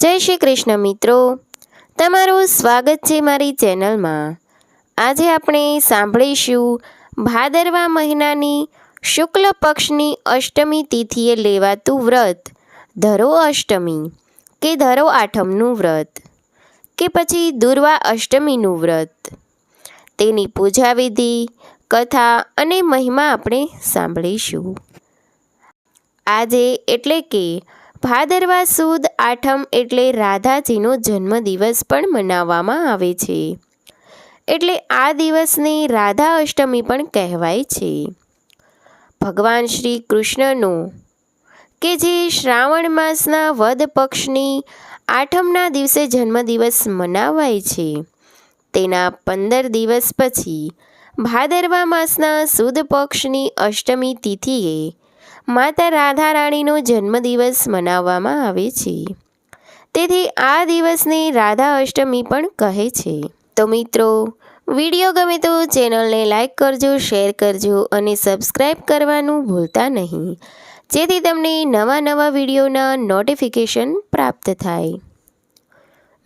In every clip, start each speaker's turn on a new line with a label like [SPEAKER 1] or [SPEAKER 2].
[SPEAKER 1] જય શ્રી કૃષ્ણ મિત્રો. તમારું સ્વાગત છે મારી ચેનલમાં. આજે આપણે સાંભળીશું ભાદરવા મહિનાની શુક્લ પક્ષની અષ્ટમી તિથિએ લેવાતું વ્રત, ધરો અષ્ટમી કે ધરો આઠમનું વ્રત કે પછી દુર્વા અષ્ટમીનું વ્રત. તેની પૂજા વિધિ કથા અને મહિમા આપણે સાંભળીશું. આજે એટલે કે ભાદરવા સુદ આઠમ એટલે રાધાજીનો જન્મદિવસ પણ મનાવવામાં આવે છે. એટલે આ દિવસને રાધા અષ્ટમી પણ કહેવાય છે. ભગવાન શ્રી કૃષ્ણનો, કે જે શ્રાવણ માસના વદ પક્ષની આઠમના દિવસે જન્મદિવસ મનાવાય છે, તેના પંદર દિવસ પછી ભાદરવા માસના સુદ પક્ષની અષ્ટમી તિથિએ માતા રાધા રાણીનો જન્મદિવસ મનાવવામાં આવે છે. તેથી આ દિવસને રાધા અષ્ટમી પણ કહે છે. તો મિત્રો, વીડિયો ગમે તો ચેનલને લાઇક કરજો, શેર કરજો અને સબસ્ક્રાઈબ કરવાનું ભૂલતા નહીં. જેથી તમને નવા નવા વિડીયોના નોટિફિકેશન પ્રાપ્ત થાય.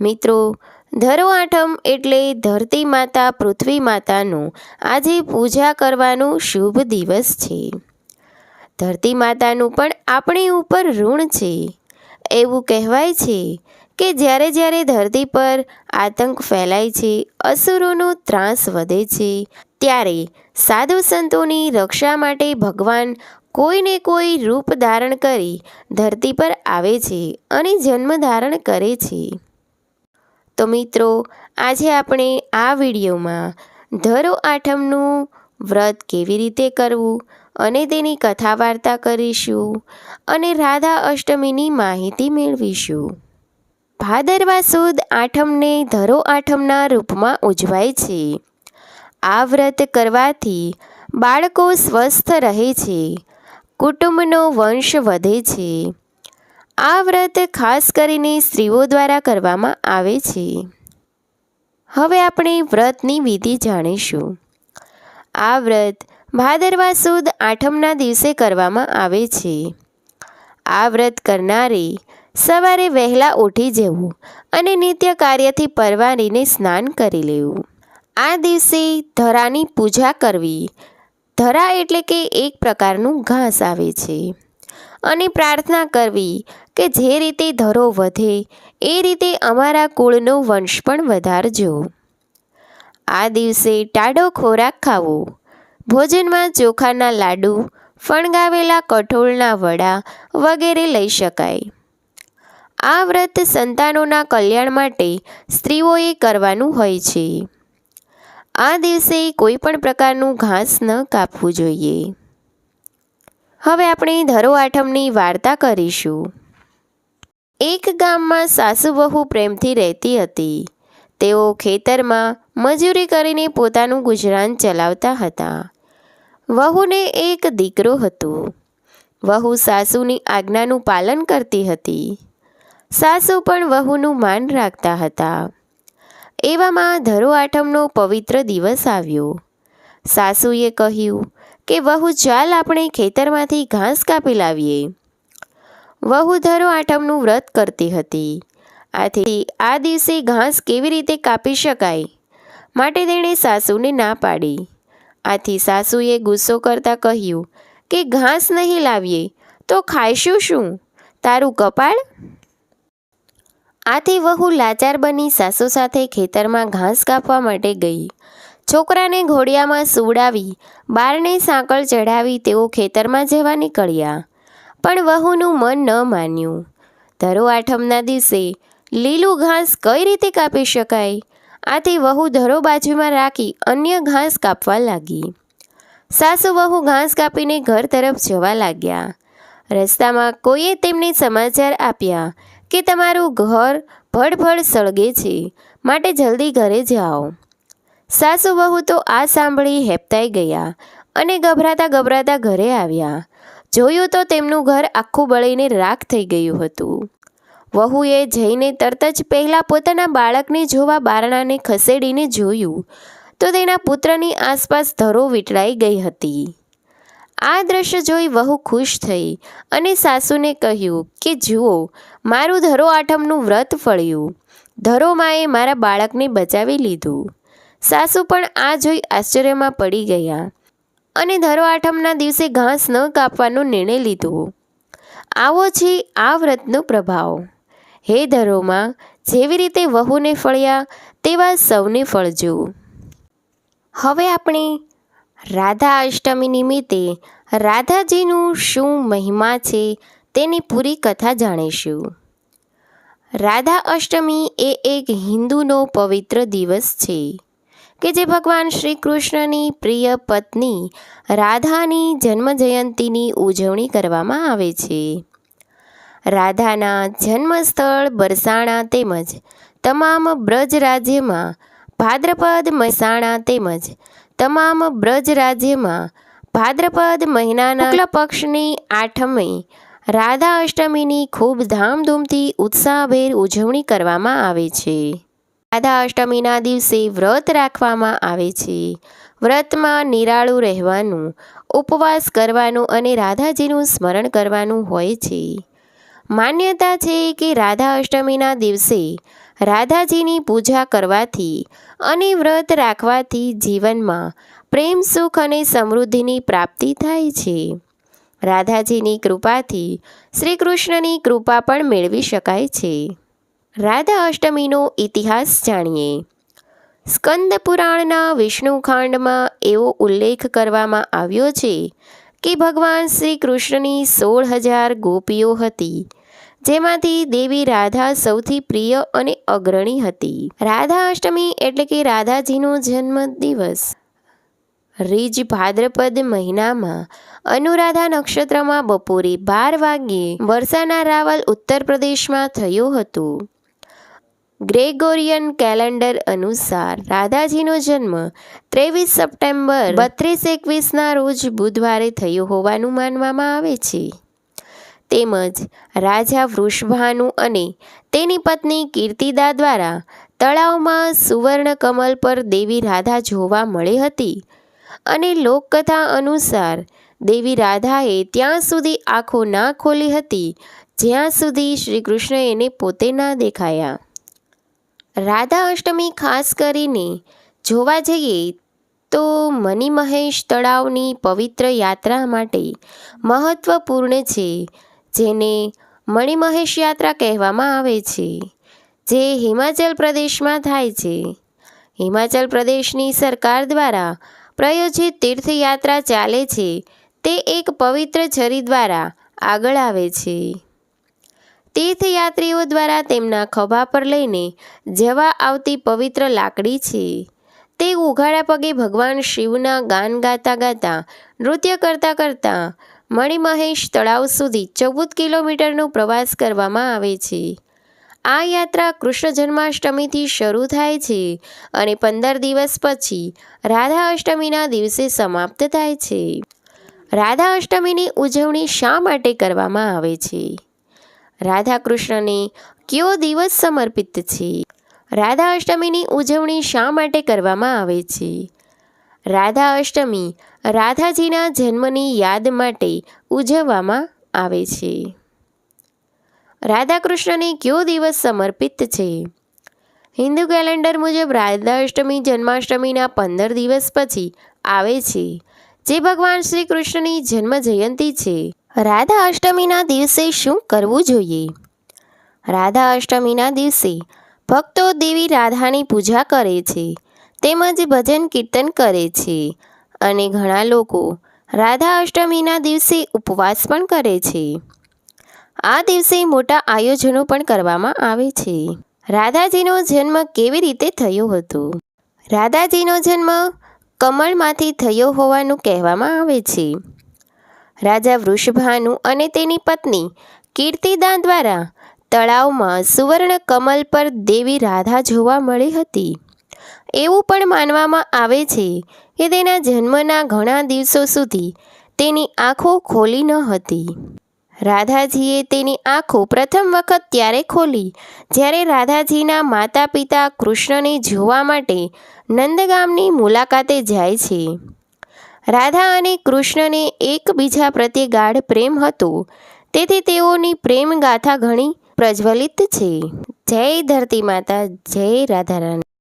[SPEAKER 1] મિત્રો, ધરો આઠમ એટલે ધરતી માતા પૃથ્વી માતાનું આજે પૂજા કરવાનો શુભ દિવસ છે. ધરતી માતાનું પણ આપણી ઉપર ઋણ છે. એવું કહેવાય છે કે જ્યારે જ્યારે ધરતી પર આતંક ફેલાય છે, અસુરોનો ત્રાસ વધે છે, ત્યારે સાધુ સંતોની રક્ષા માટે ભગવાન કોઈને કોઈ રૂપ ધારણ કરી ધરતી પર આવે છે અને જન્મ ધારણ કરે છે. તો મિત્રો, આજે આપણે આ વિડીયોમાં ધરો આઠમનું વ્રત કેવી રીતે કરવું અને તેની કથા વાર્તા કરીશું અને રાધા અષ્ટમીની માહિતી મેળવીશું. ભાદરવા સુદ આઠમને ધરો આઠમના રૂપમાં ઉજવાય છે. આ વ્રત કરવાથી બાળકો સ્વસ્થ રહે છે. કુટુંબનો વંશ વધે છે. આ વ્રત ખાસ કરીને સ્ત્રીઓ દ્વારા કરવામાં આવે છે. હવે આપણે વ્રતની વિધિ જાણીશું. આ વ્રત ભાદરવા સુદ આઠમના દિવસે કરવામાં આવે છે. આ વ્રત કરનારે સવારે વહેલા ઉઠી જવું અને નિત્ય કાર્યથી પરવારીને સ્નાન કરી લેવું. આ દિવસે ધરાની પૂજા કરવી. ધરા એટલે કે એક પ્રકારનું ઘાસ આવે છે. અને પ્રાર્થના કરવી કે જે રીતે ધરો વધે, એ રીતે અમારા કુળનો વંશ પણ વધારજો. આ દિવસે ટાઢો ખોરાક ખાવો. ભોજનમાં ચોખાના લાડુ, ફણગાવેલા કઠોળના વડા વગેરે લઈ શકાય. આ વ્રત સંતાનોના કલ્યાણ માટે સ્ત્રીઓએ કરવાનું હોય છે. આ દિવસે કોઈ પણ પ્રકારનું ઘાસ ન કાપવું જોઈએ. હવે આપણે ધરો આઠમની વાર્તા કરીશું. એક ગામમાં સાસુ વહુ પ્રેમથી રહેતી હતી. તેઓ ખેતરમાં મજૂરી કરીને પોતાનું ગુજરાન ચલાવતા હતા. વહુને એક દીકરો હતો. વહુ સાસુની આજ્ઞાનું પાલન કરતી હતી. સાસુ પણ વહુનું માન રાખતા હતા. એવામાં ધરો આઠમનો પવિત્ર દિવસ આવ્યો. સાસુએ કહ્યું કે, વહુ, ચાલ આપણે ખેતરમાંથી ઘાસ કાપી લાવીએ. વહુ ધરો આઠમનું વ્રત કરતી હતી. આથી આ દિવસે ઘાસ કેવી રીતે કાપી શકાય? માટે તેણે સાસુને ના પાડી. આથી સાસુએ ગુસ્સો કરતાં કહ્યું, કે ઘાસ નહીં લાવીએ, તો ખાઈશું શું? તારું કપાળ? આથી વહુ લાચાર બની સાસુ સાથે ખેતરમાં ઘાસ કાપવા માટે ગઈ. છોકરાને ઘોડિયામાં સુવડાવી, બારને સાંકળ ચઢાવી તેઓ ખેતરમાં જવા નીકળ્યા. પણ વહુનું મન ન માન્યું. ધરો આઠમના દિવસે લીલું ઘાસ કઈ રીતે કાપી શકાય? આથી વહુ ધરો બાજુમાં રાખી અન્ય ઘાસ કાપવા લાગી. સાસુ વહુ ઘાસ કાપીને ઘર તરફ જવા લાગ્યા. રસ્તામાં કોઈએ તેમને સમાચાર આપ્યા કે તમારું ઘર ભડભડ સળગે છે, માટે જલ્દી ઘરે જાઓ. સાસુ વહુ તો આ સાંભળી હેપતાઈ ગયા અને ગભરાતા ગભરાતા ઘરે આવ્યા. જોયું તો તેમનું ઘર આખું બળીને રાખ થઈ ગયું હતું. વહુએ જઈને તરત જ પહેલાં પોતાના બાળકને જોવા બારણાને ખસેડીને જોયું તો તેના પુત્રની આસપાસ ધરો વીંટળાઈ ગઈ હતી. આ દ્રશ્ય જોઈ વહુ ખુશ થઈ અને સાસુને કહ્યું કે, જુઓ, મારું ધરો આઠમનું વ્રત ફળ્યું. ધરોમાએ મારા બાળકને બચાવી લીધું. સાસુ પણ આ જોઈ આશ્ચર્યમાં પડી ગયા અને ધરો આઠમના દિવસે ઘાસ ન કાપવાનો નિર્ણય લીધો. આવો છે આ વ્રતનો પ્રભાવ. હે ધરોમાં, જેવી રીતે વહુને ફળ્યા, તેવા સૌને ફળજો. હવે આપણે રાધા અષ્ટમી નિમિત્તે રાધાજીનું શું મહિમા છે તેની પૂરી કથા જાણીશું. રાધા અષ્ટમી એ એક હિન્દુનો પવિત્ર દિવસ છે, કે જે ભગવાન શ્રી કૃષ્ણની પ્રિય પત્ની રાધાની જન્મજયંતિની ઉજવણી કરવામાં આવે છે. રાધાના જન્મસ્થળ બરસાણા તેમજ તમામ બ્રજ રાજ્યમાં ભાદ્રપદ મહેસાણા તેમજ તમામ બ્રજ રાજ્યમાં ભાદ્રપદ મહિનાના શુક્લ પક્ષની આઠમે રાધા અષ્ટમીની ખૂબ ધામધૂમથી ઉત્સાહભેર ઉજવણી કરવામાં આવે છે. રાધા અષ્ટમીના દિવસે વ્રત રાખવામાં આવે છે. વ્રતમાં નિરાળું રહેવાનું, ઉપવાસ કરવાનું અને રાધાજીનું સ્મરણ કરવાનું હોય છે. માન્યતા છે કે રાધા અષ્ટમીના દિવસે રાધાજીની પૂજા કરવાથી અને વ્રત રાખવાથી જીવનમાં પ્રેમ, સુખ અને સમૃદ્ધિની પ્રાપ્તિ થાય છે. રાધાજીની કૃપાથી શ્રી કૃષ્ણની કૃપા પણ મેળવી શકાય છે. રાધા અષ્ટમીનો ઇતિહાસ જાણીએ. સ્કંદ પુરાણના વિષ્ણુખાંડમાં એવો ઉલ્લેખ કરવામાં આવ્યો છે કે ભગવાન શ્રી કૃષ્ણની સોળ હજાર ગોપીઓ હતી. જેમાંથી દેવી રાધા સૌથી પ્રિય અને અગ્રણી હતી. રાધા અષ્ટમી એટલે કે રાધાજીનો જન્મ દિવસ રીજ ભાદ્રપદ મહિનામાં અનુરાધા નક્ષત્રમાં બપોરે બાર વાગ્યે વર્ષાના રાવલ ઉત્તર પ્રદેશમાં થયો હતો. ગ્રેગોરિયન કેલેન્ડર અનુસાર રાધાજીનો જન્મ ત્રેવીસ સપ્ટેમ્બર, બત્રીસ એકવીસના રોજ બુધવારે થયો હોવાનું માનવામાં આવે છે. તેમજ રાજા વૃષભાનુ અને તેની પત્ની કીર્તિદા દ્વારા તળાવમાં સુવર્ણ કમલ પર દેવી રાધા જોવા મળી હતી અને લોકકથા અનુસાર દેવી રાધાએ ત્યાં સુધી આંખો ના ખોલી હતી, જ્યાં સુધી શ્રી કૃષ્ણ એને પોતે ના દેખાયા. રાધા અષ્ટમી ખાસ કરીને જોવા જઈએ તો મની મહેશ તળાવની પવિત્ર યાત્રા માટે મહત્વપૂર્ણ છે જેને મણિમહેશ યાત્રા કહેવામાં આવે છે, જે હિમાચલ પ્રદેશમાં થાય છે. હિમાચલ પ્રદેશની સરકાર દ્વારા પ્રયોજિત તીર્થયાત્રા ચાલે છે, તે એક પવિત્ર છરી દ્વારા આગળ આવે છે. તીર્થયાત્રીઓ દ્વારા તેમના ખભા પર લઈને જવા આવતી પવિત્ર લાકડી છે. તે ઉઘાડા પગે ભગવાન શિવના ગાન ગાતા ગાતા, નૃત્ય કરતા કરતા મણિમહેશ તળાવ સુધી ચૌદ કિલોમીટરનો પ્રવાસ કરવામાં આવે છે. આ યાત્રા કૃષ્ણ જન્માષ્ટમીથી શરૂ થાય છે અને પંદર દિવસ પછી રાધા અષ્ટમીના દિવસે સમાપ્ત થાય છે. રાધા અષ્ટમીની ઉજવણી શા માટે કરવામાં આવે છે? રાધા કૃષ્ણને કયો દિવસ સમર્પિત છે? રાધા અષ્ટમીની ઉજવણી શા માટે કરવામાં આવે છે? રાધા અષ્ટમી રાધાજીના જન્મની યાદ માટે ઉજવવામાં આવે છે. રાધા કૃષ્ણને કયો દિવસ સમર્પિત છે? હિન્દુ કેલેન્ડર મુજબ રાધા અષ્ટમી જન્માષ્ટમીના પંદર દિવસ પછી આવે છે. જે ભગવાન શ્રી કૃષ્ણની જન્મ જયંતિ છે. રાધા અષ્ટમીના દિવસે શું કરવું જોઈએ? રાધા અષ્ટમીના દિવસે ભક્તો દેવી રાધાની પૂજા કરે છે. તેમજ ભજન કીર્તન કરે છે. અને ઘણા લોકો રાધા અષ્ટમીના દિવસે ઉપવાસ પણ કરે છે. આ દિવસે મોટા આયોજનો પણ કરવામાં આવે છે. રાધાજીનો જન્મ કેવી રીતે થયો હતો? રાધાજીનો જન્મ કમળમાંથી થયો હોવાનું કહેવામાં આવે છે. રાજા વૃષભાનુ અને તેની પત્ની કીર્તિદા દ્વારા તળાવમાં સુવર્ણ કમલ પર દેવી રાધા જોવા મળી હતી. એવું પણ માનવામાં આવે છે કે તેના જન્મના ઘણા દિવસો સુધી તેની આંખો ખોલી ન હતી. રાધાજીએ તેની આંખો પ્રથમ વખત ત્યારે ખોલી, જ્યારે રાધાજીના માતા પિતા કૃષ્ણને જોવા માટે નંદગામની મુલાકાતે જાય છે. રાધા અને કૃષ્ણને એકબીજા પ્રત્યે ગાઢ પ્રેમ હતો, તેથી તેઓની પ્રેમ ગાથા ઘણી પ્રજ્વલિત છે. જય ધરતી માતા, જય રાધારાણી.